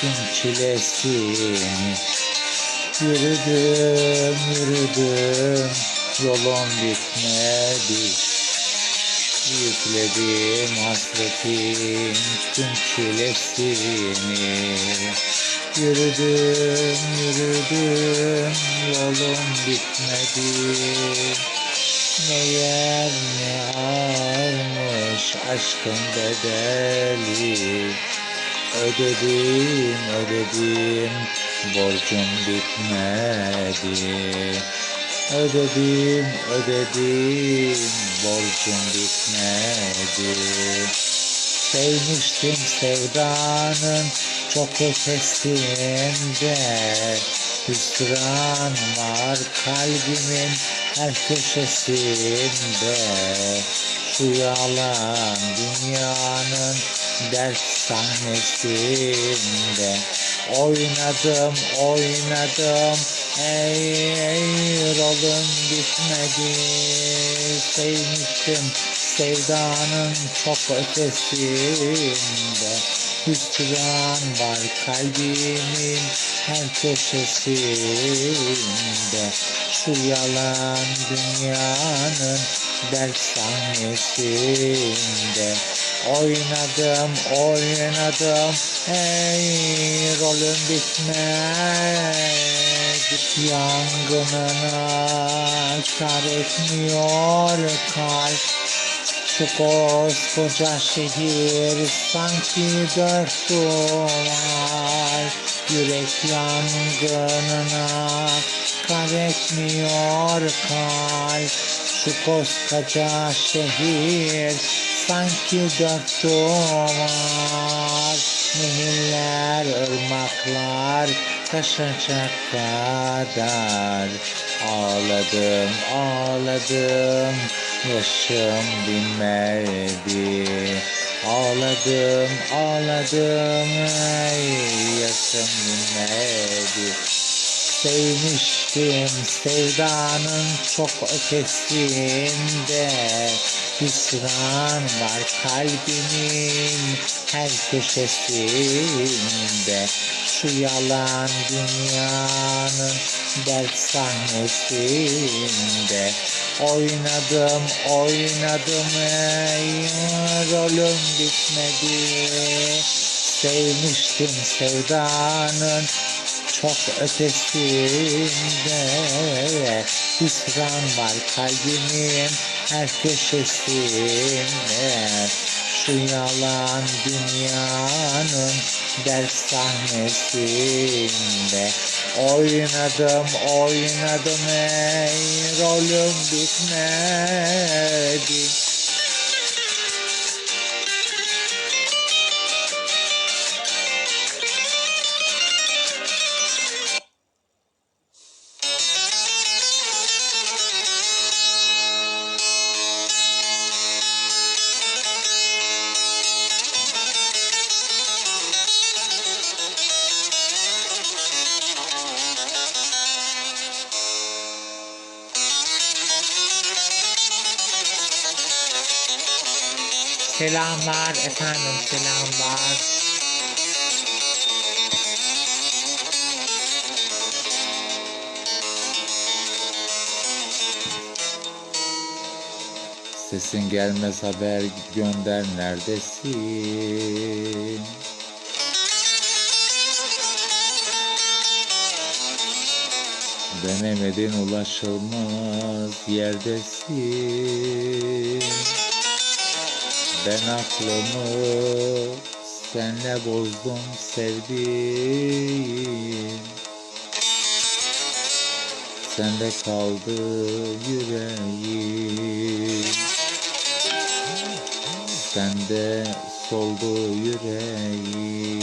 tüm çilesini Yürüdüm yürüdüm. Yolum bitmedi. Yükledim hasretin tüm çilesini. Yürüdüm yürüdüm yolum bitmedi. Ne yer ne ağırmış aşkın bedeli Ödedim ödedim borcum bitmedi. Ödedim ödedim borcum bitmedi. Sevmiştim sevdanın çok ötesinde. Hüsran var kalbimin her köşesinde. Şu yalan dünyanın ders sahnesinde. Oynadım oynadım. Ey, ey rolüm bitmedi. Sevmiştim sevdanın çok ötesinde. Hüsran var kalbimin her köşesinde. Şu yalan dünyanın ders sahnesinde Oynadım oynadım. Ey rolüm bitmedi. Yangınına kar etmiyor kalp. Şu koskoca şehir sanki dört duvar. Yürek yangınına kar etmiyor kalp. Şu koskoca şehir sanki dört duvar Nehirler, ırmaklar taşacak kadar Ağladım, ağladım, yaşım dinmedi. Ağladım, ağladım, ey yaşım dinmedi Sevmiştim sevdanın çok ötesinde. Hüsran var kalbimin her köşesinde. Şu yalan dünyanın ders sahnesinde. Oynadım oynadım ey rolüm bitmedi. Sevmiştim sevdanın çok ötesinde Hüsran var kalbimin her köşesinde. Şu yalan dünyanın ders sahnesinde Oynadım oynadım ey rolüm bitmedi Selamlar efendim selamlar. Sesin gelmez haber gönder neredesin? Denemedin ulaşılmaz yerdesin. Ben aklımı senle bozdum sevdiğim. Sende kaldı yüreğim. Sende soldu yüreğim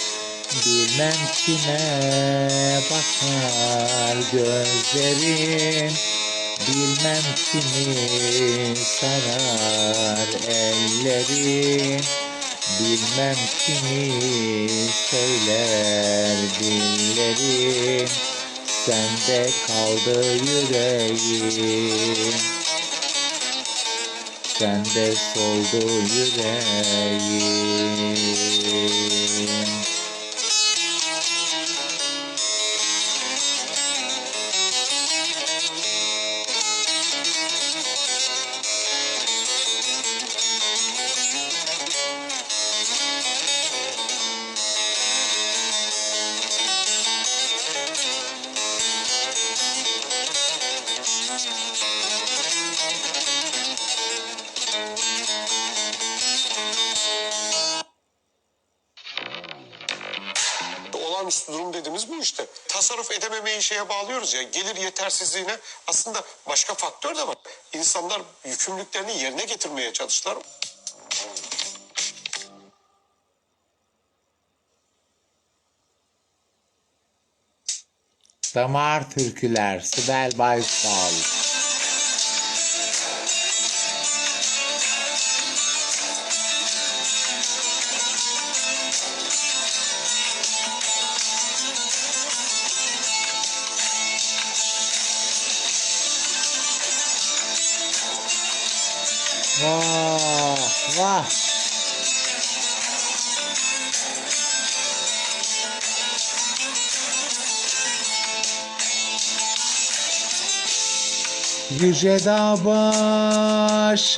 Bilmem kime bakar gözlerin Bilmem kimi sarar ellerin Bilmem kimi söyler dillerin Sende kaldı yüreğim. Sende soldu yüreğim Tasarruf edememeyi şeye bağlıyoruz ya. Gelir yetersizliğine aslında başka faktör de var. İnsanlar yükümlülüklerini yerine getirmeye çalıştılar. Damar Türküler Sibel Baysal Vah Yüce dağ başında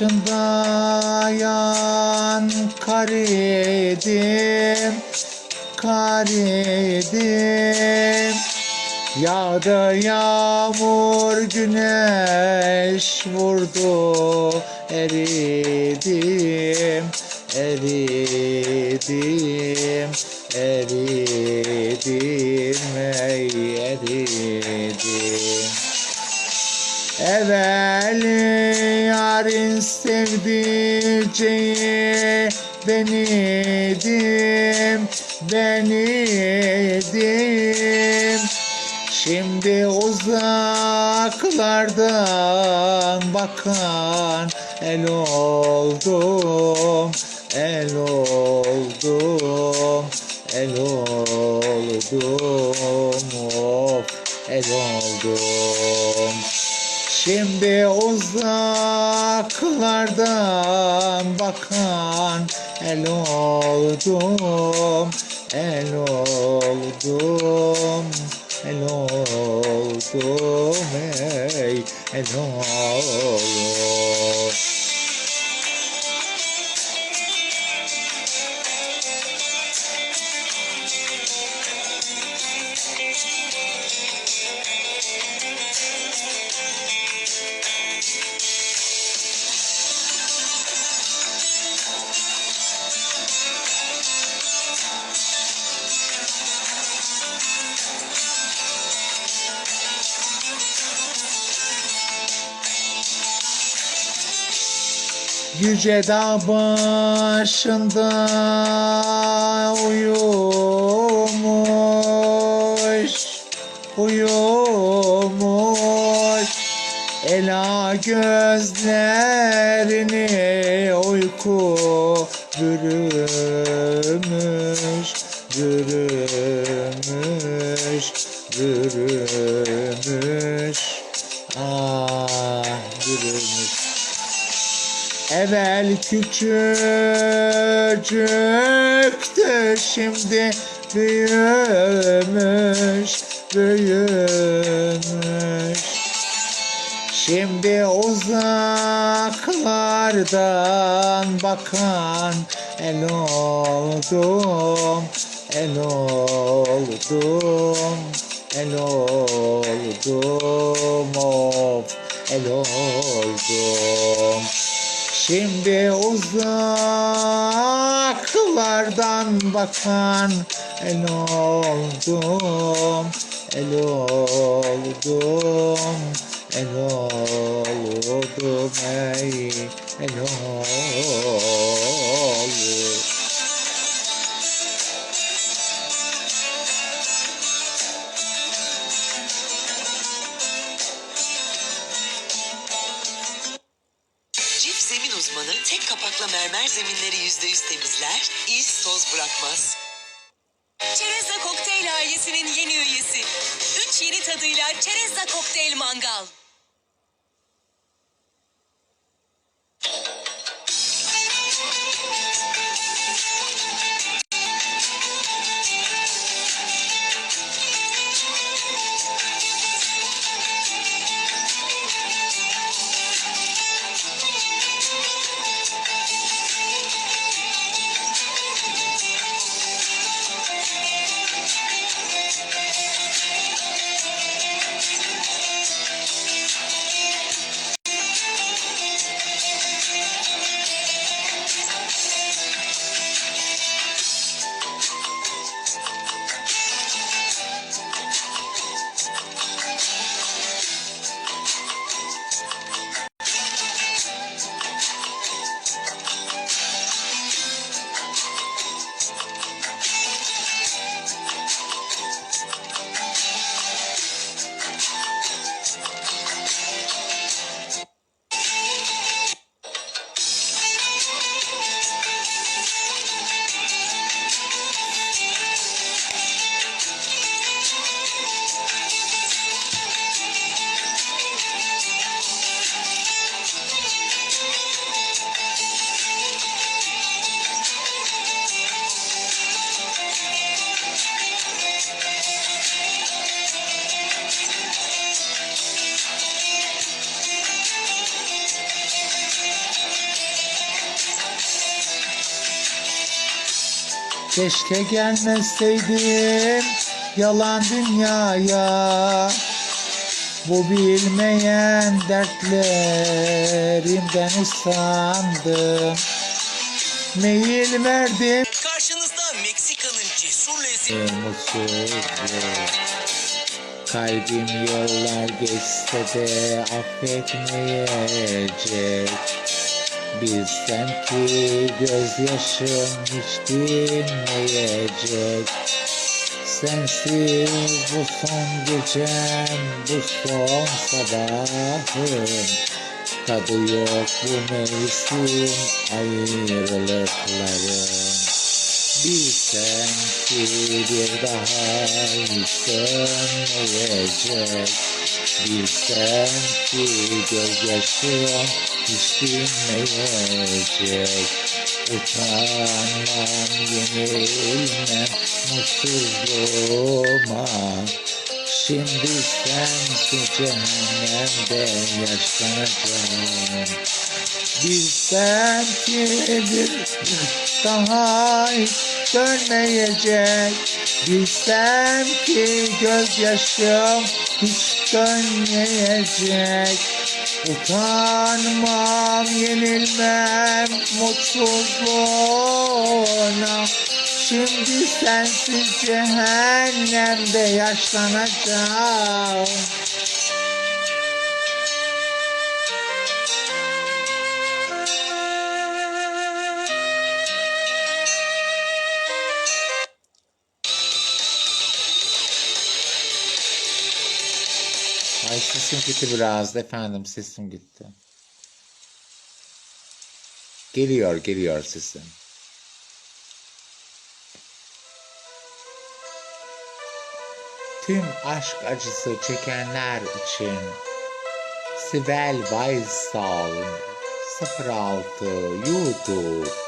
yan kar idim, kar idim. Yağdı yağmur güneş vurdu eridim eridim eridim ey eridim Evvel yarın sevdiceği benidim, benidim. Şimdi uzaklardan bakan el oldum, el oldum, el oldum, of, el oldum. Şimdi uzaklardan bakan el oldum, el oldum, el oldum, ey el oldum. Yüce dağ başında uyumuş, uyumuş. Ela gözlerini uyku Evvel küçücüktü şimdi büyümüş, büyümüş. Şimdi uzaklardan bakan el oldum, el oldum, el oldum, of, el oldum. Şimdi uzaklardan bakan el oldum, el oldum, el oldum ey el olur. Uzmanı tek kapakla mermer zeminleri yüzde yüz temizler, iz toz bırakmaz. Çerezza Kokteyl ailesinin yeni üyesi. Üç yeni tadıyla Çerezza Kokteyl Mangal. Keşke gelmeseydim yalan dünyaya. Bu bilmeyen dertlerimden usandım. Meyil verdim. Karşınızda Meksika'nın cesur lezzeti. Kalbim yollar geçse de affetmeyecek Bilsem ki gözyaşım hiç dinmeyecek. Sensiz bu son gecem, bu son sabahım. Tadı yok bu mevsim ayrılıkların Bilsem ki bir daha hiç dönmeyecek Bilsem ki hiç dinmeyecek Utanmam, yenilmem mutsuzluğuma. Şimdi sensiz cehennemde yaşlanacağım Bilsem ki bir daha hiç dönmeyecek Bilsem ki gözyaşım hiç dönmeyecek. Utanmam, yenilmem mutsuzluğuna. Şimdi sensiz cehennemde yaşlanacağım Ay sesim gitti biraz efendim sesim gitti. Geliyor geliyor sesim. Tüm aşk acısı çekenler için Sibel Baysal 06 YouTube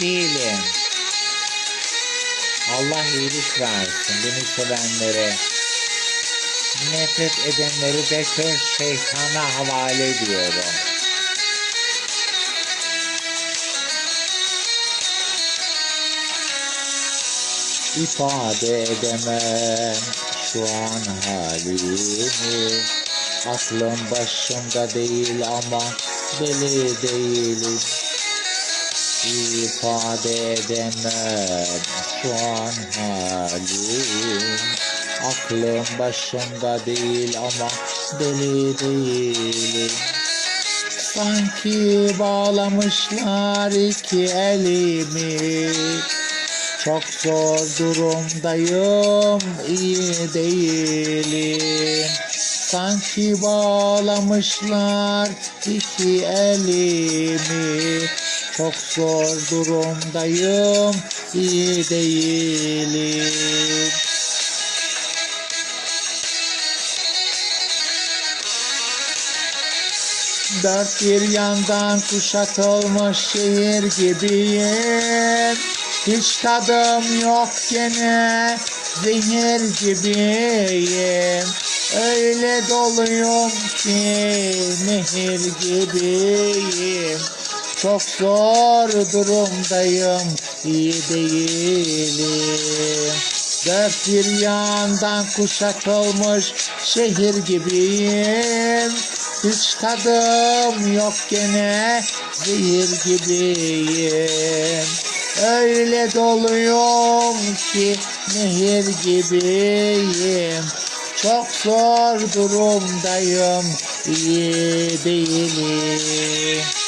Değilim. Allah iyilik versin beni sevenlere. Nefret edenleri de kör şeytana havale ediyorum. İfade edemem şu an halimi. Aklım başımda değil ama deli değilim. İfade edemem. Şu an halim Aklım başımda değil ama deli değilim. Sanki bağlamışlar iki elimi. Çok zor durumdayım iyi değilim. Sanki bağlamışlar iki elimi Çok zor durumdayım iyi değilim. Dört bir yandan kuşatılmış şehir gibiyim. Hiç tadım yok gene zehir gibiyim. Öyle doluyum ki nehir gibiyim Çok zor durumdayım iyi değilim. Dört bir yandan kuşatılmış şehir gibiyim. Hiç tadım yok gene zehir gibiyim. Öyle doluyum ki nehir gibiyim. Çok zor durumdayım iyi değilim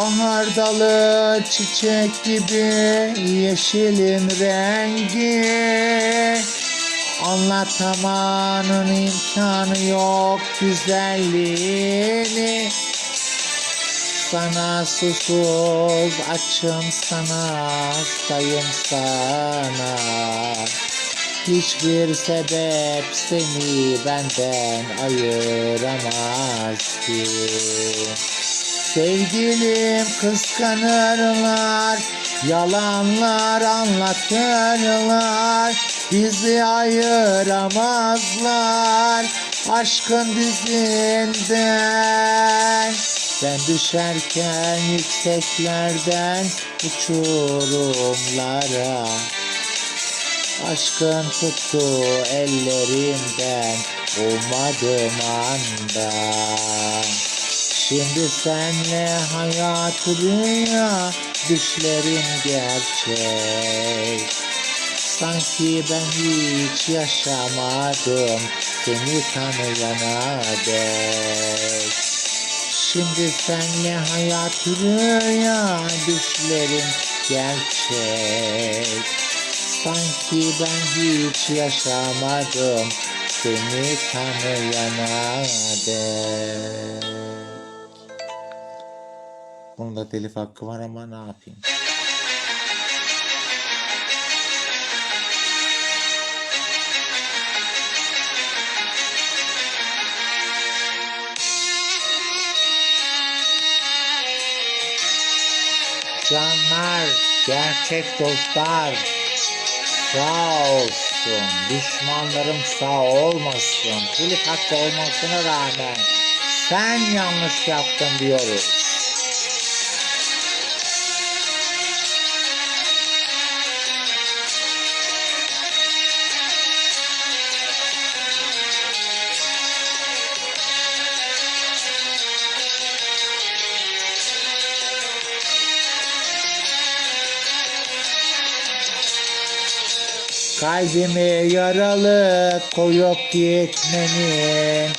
Bahar dalı çiçek gibi yeşilin rengi. Anlatamanın imkanı yok güzelliğini. Sana susuz açım sana hastayım sana. Hiçbir sebep seni benden ayıramaz ki Sevgilim kıskanırlar, yalanlar anlatırlar, bizi ayıramazlar aşkın dizinden. Ben düşerken yükseklerden uçurumlara, aşkın tuttu ellerimden ummadığım anda. Şimdi senle hayat rüya, düşlerim gerçek. Sanki ben hiç yaşamadım seni tanıyana dek. Şimdi senle hayat rüya, düşlerim gerçek. Sanki ben hiç yaşamadım seni tanıyana dek. Bunun da telif hakkı var ama ne yapayım? Canlar, gerçek dostlar sağ olsun. Düşmanlarım sağ olmasın. Telif hakkı olmasına rağmen sen yanlış yaptın diyoruz. Kalbimi yaralı koyup gitmenin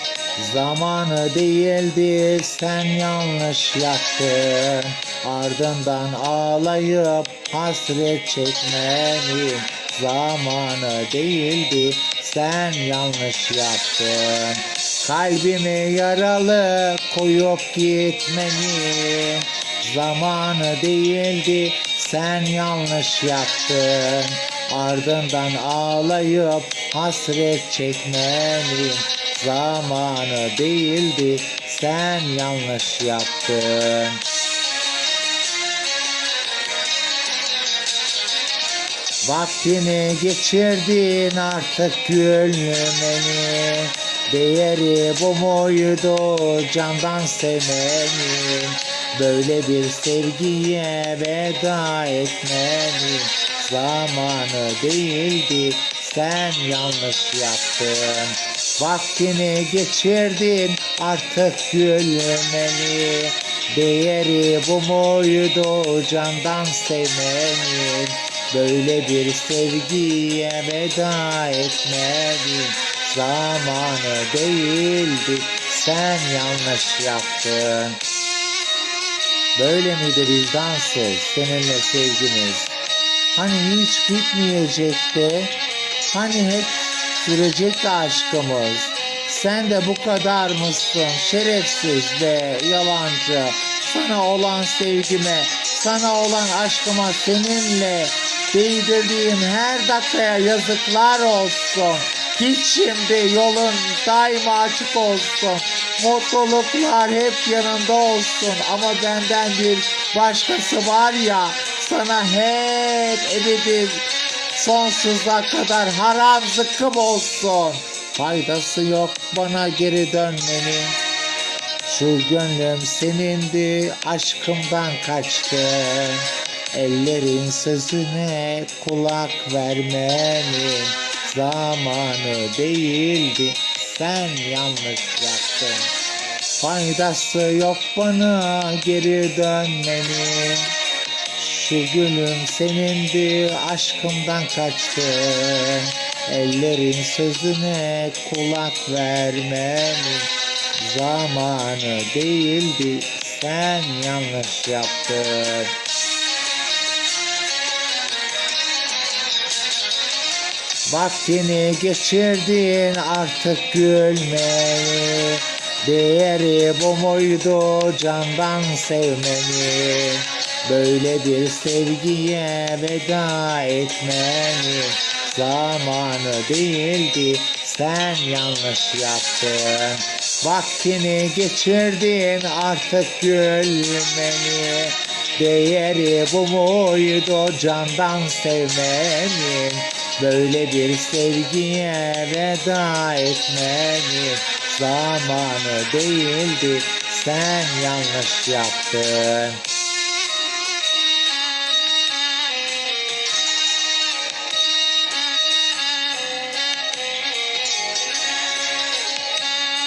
Zamanı değildi sen yanlış yaptın Ardından ağlayıp hasret çekmenin zamanı değildi. Sen yanlış yaptın. Kalbimi yaralı koyup gitmenin zamanı değildi. Sen yanlış yaptın. Ardından ağlayıp hasret çekmenin zamanı değildi. Sen yanlış yaptın. Vaktini geçirdin artık gönlümeni Değeri bu muydu candan sevmenin Böyle bir sevgiye veda etmenin Zamanı değildi. Sen yanlış yaptın. Vaktini geçirdin. Artık gülmeni Değeri bu muydu candan sevmenin? Böyle bir sevgiye veda etmedin Zamanı değildi. Sen yanlış yaptın. Böyle miydi vicdansız seninle sevgimiz Hani hiç bitmeyecekti Hani hep sürecekti aşkımız. Sen de bu kadar mısın şerefsiz ve yalancı? Sana olan sevgime Sana olan aşkıma seninle Değdirdiğim her dakikaya yazıklar olsun. Git şimdi yolun daima açık olsun. Mutluluklar hep yanında olsun. Ama benden bir başkası var ya Sana hep ebedi sonsuza kadar haram zıkkım olsun. Faydası yok bana geri dönmenin. Şu gönlüm senindi, aşkımdan kaçtın. Ellerin sözüne kulak vermenin zamanı değildi. Sen yanlış yaptın. Faydası yok bana geri dönmenin. Şu gülüm senindi, aşkımdan kaçtın. Ellerin sözüne kulak vermenin zamanı değildi. Sen yanlış yaptın. Vaktini geçirdin artık gülmeyi Değeri bu muydu candan sevmenin Böyle bir sevgiye veda etmenin Zamanı değildi. Sen yanlış yaptın. Vaktini geçirdin artık gülmeni. Değeri bu muydu candan sevmenin? Böyle bir sevgiye veda etmenin Zamanı değildi. Sen yanlış yaptın